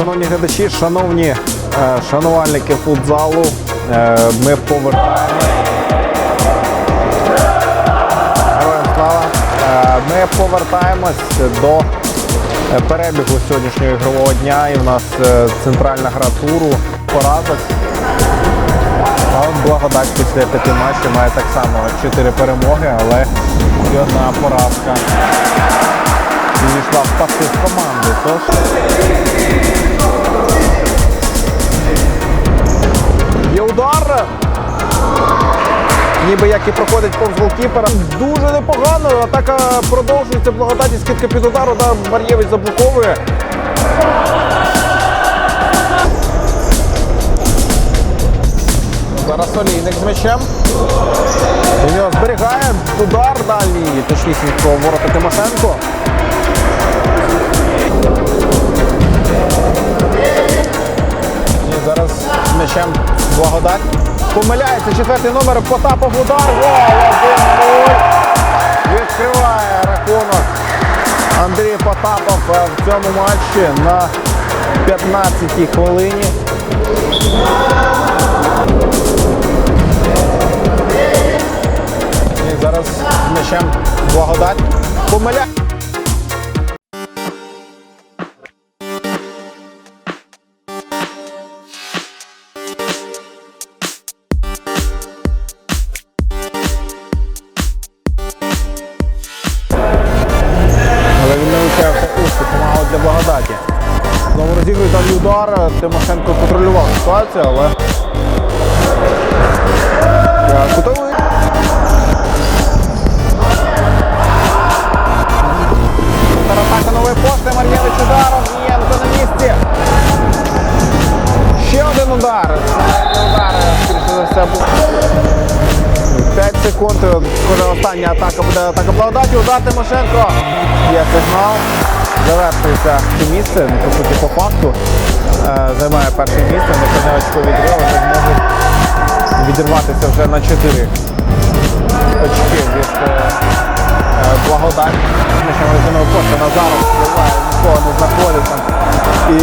Шановні глядачі, шановні е, шанувальники футзалу, е, ми повертаємось. Е, Ми повертаємось до перебігу сьогоднішнього ігрового дня. І в нас центральна гра туру поразок. А от благодать після п'яти матчів має так само чотири перемоги, але і одна поразка. Увійшла в пасив команди. Тож удар. Ніби як і проходить повз голкіпера. Дуже непогано. Атака продовжується. Благодаті скидка під удар. Удар Мар'євич заблоковує. Зараз Олійник з м'ячем. У нього зберігає удар дальній, точніше, ворота Тимошенко. М'ячем благодать. Помиляється четвертий номер, Потапов удар. Гол! 1-0. Відкриває рахунок Андрій Потапов е, в цьому матчі на 15-й хвилині. І зараз з м'ячем благодать. Помиляє. Удар. Тимошенко контролював ситуацію, але кутовий. Контратака нової пошти. Мар'євич ударом. Нієнко на місці. Ще один удар. Удар, скоріше за все, був. 5 секунд. Схоже, остання атака буде атака благодаті. Удар Тимошенко. Є сигнал. Завершується це місце. По суті, по факту. Е, Займає перше місце. Не очко відрив, але зможуть відірватися вже на 4 очки від е, е, благодать. Ми ще резинову пошту Назаров впливає, нікого не знаходить там. І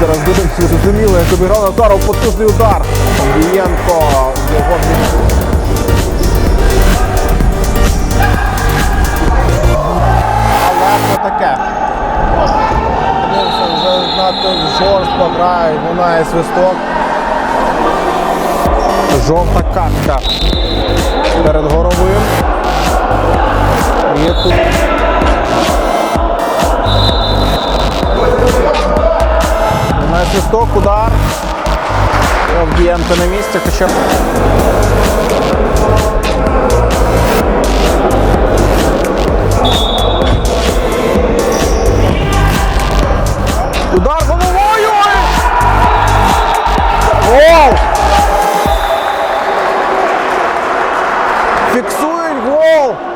зараз буде всі зрозуміло, як обіграв Назаров, потужний удар. Андрієнко його Але це таке. Жорстко грає, лунає свисток. Жовта картка перед горовим. І тут. Лунає свисток, удар. Авдієнко на місці, хоча. Фіксують гол!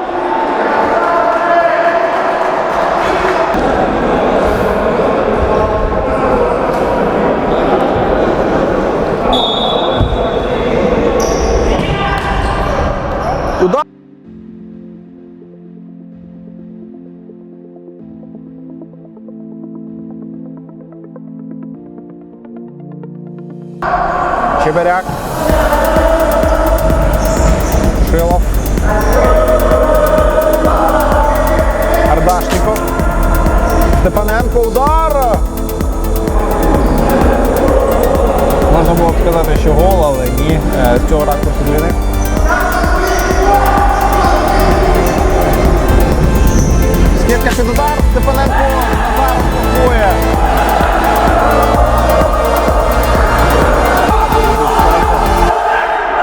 Ардашніков. Степаненко удар. Можна було б сказати, що гол, але ні. Е, З цього ракурсу для них. Скидка під удар. Степаненко Назар блокує.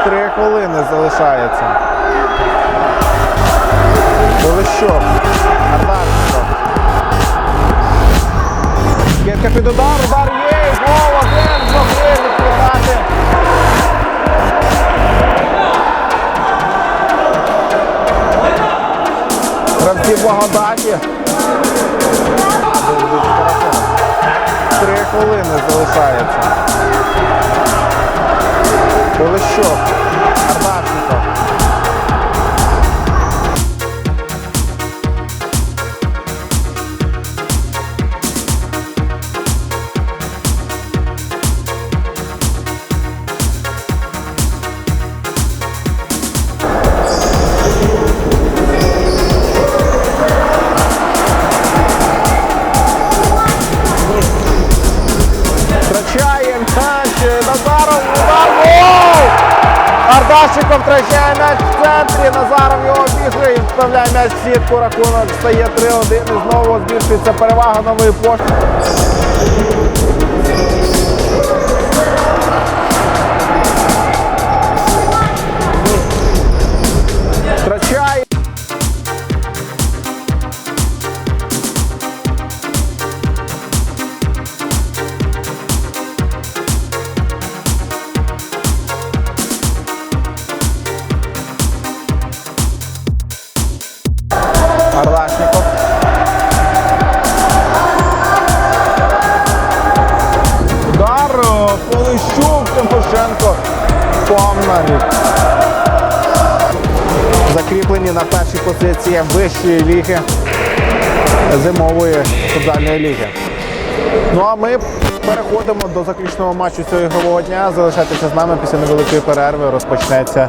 Три хвилини залишається. Полищук. Скидка під удар, удар є, гол один, змогли відкривати. Гравці благодаті. Три хвилини залишається. Полищук. Ардашиков втрачає м'яч в центрі. Назаров його обігрує вставляє м'яч в сітку. Рахунок стає 3-1 і знову збільшується перевага нової пошти. Арлашников. Удар Полищук, Тимошенко. Помналік. Закріплені на першій позиції вищої ліги зимової футзальної ліги. Ну а ми переходимо до заключного матчу цього ігрового дня. Залишайтеся з нами після невеликої перерви. Розпочнеться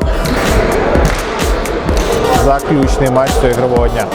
заключний матч цього ігрового дня.